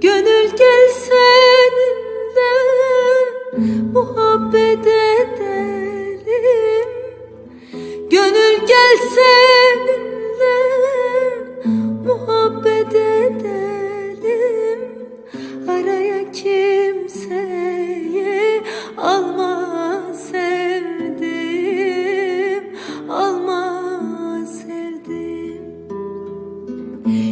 Gönül gel seninle muhabbet edelim. Gönül gel seninle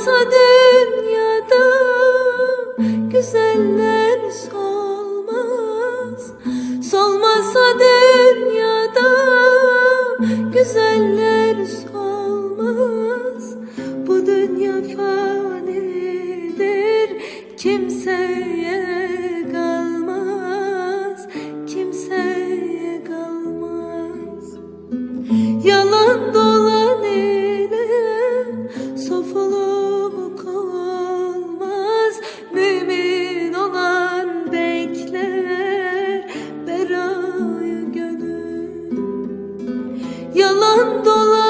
olsa dünyada güzeller solmaz. Solmasa dünyada güzeller solmaz. Bu dünya fanidir kimseye Yalan dolan